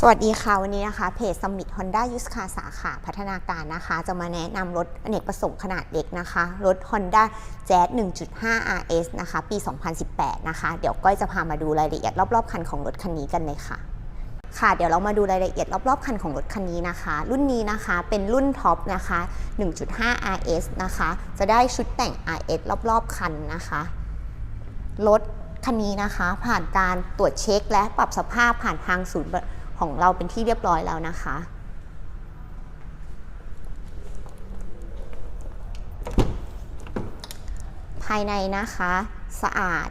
สวัสดีค่ะ วันนี้นะคะเพจสมิ t Honda u s e Car สาขาพัฒนาการนะคะ จะมาแนะนำรถอเนกประสงค์ขนาดเล็กนะคะ รถ Honda Jazz 1.5 RS นะคะ ปี 2018 นะคะ เดี๋ยวก้อยจะพามาดูรายละเอียดรอบ ๆ คันของรถคันนี้กันเลยค่ะ ค่ะ เดี๋ยวเรามาดูรายละเอียดรอบๆ คันของรถคันนี้นะคะ รุ่นนี้นะคะเป็นรุ่นท็อปนะคะ 1.5 RS นะคะ จะได้ชุดแต่ง RS รอบๆ คันนะคะ รถคันนี้นะคะ ผ่านการตรวจเช็คและปรับสภาพผ่านทางศูนย์ ของเราเป็นที่เรียบร้อยแล้วนะคะ ภายในนะคะ สะอาด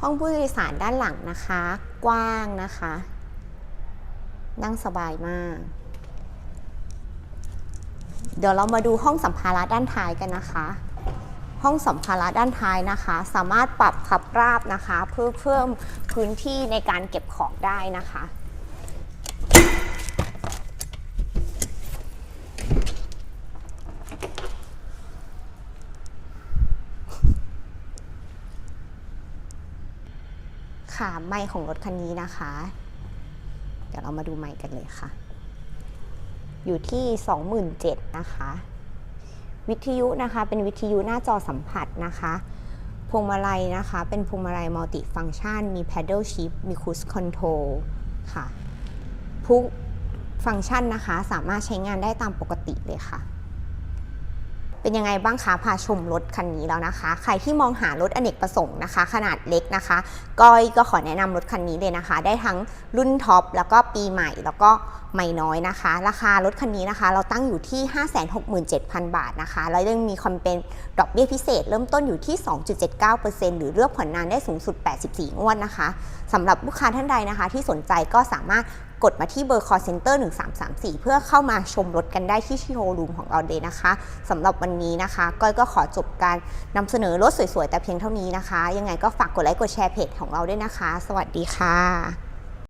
ห้องผู้โดยสารด้านหลังนะคะ กว้างนะคะ นั่งสบายมาก เดี๋ยวเรามาดูห้องสัมภาระด้านท้ายกันนะคะ ห้องสัมภาระด้านท้ายนะคะ สามารถปรับขับราบนะคะ เพื่อเพิ่มพื้นที่ในการเก็บของได้นะคะค่ะไมค์ของรถคันนี้นะคะ เดี๋ยวเรามาดูไมค์กันเลยค่ะ อยู่ที่ 27,000นะคะ วิทยุนะคะเป็นวิทยุหน้าจอสัมผัสนะคะพวงมาลัยนะคะ เป็นพวงมาลัยมัลติฟังชัน มี paddle shift มี cruise control ค่ะทุกฟังก์ชันนะคะ สามารถใช้งานได้ตามปกติเลยค่ะ เป็นยังไงบ้างคะพาชมรถคันนี้แล้วนะคะ ใครที่มองหารถอเนกประสงค์นะคะ ขนาดเล็กนะคะก้อยก็ขอแนะนำรถคันนี้เลยนะคะ ได้ทั้งรุ่นท็อปแล้วก็ปีใหม่แล้วก็ไม่น้อยนะคะ ราคารถคันนี้นะคะ เราตั้งอยู่ที่ 567,000 บาทนะคะ แล้วยังมีคอมเป็นดอกเบี้ยพิเศษ เริ่มต้นอยู่ที่ 2.79%หรือเลือกผ่อนนานได้สูงสุด 84งวดนะคะสำหรับลูกค้าท่านใดนะคะ ที่สนใจก็สามารถ กดมาที่เบอร์ call center 1334 เพื่อเข้ามาชมรถกันได้ที่โชว์รูมของเราเลยนะคะสำหรับวันนี้นะคะ ก้อยก็ขอจบการนำเสนอรถสวยๆ แต่เพียงเท่านี้นะคะ ยังไงก็ฝากกดไลค์กดแชร์เพจของเราด้วยนะคะ สวัสดีค่ะ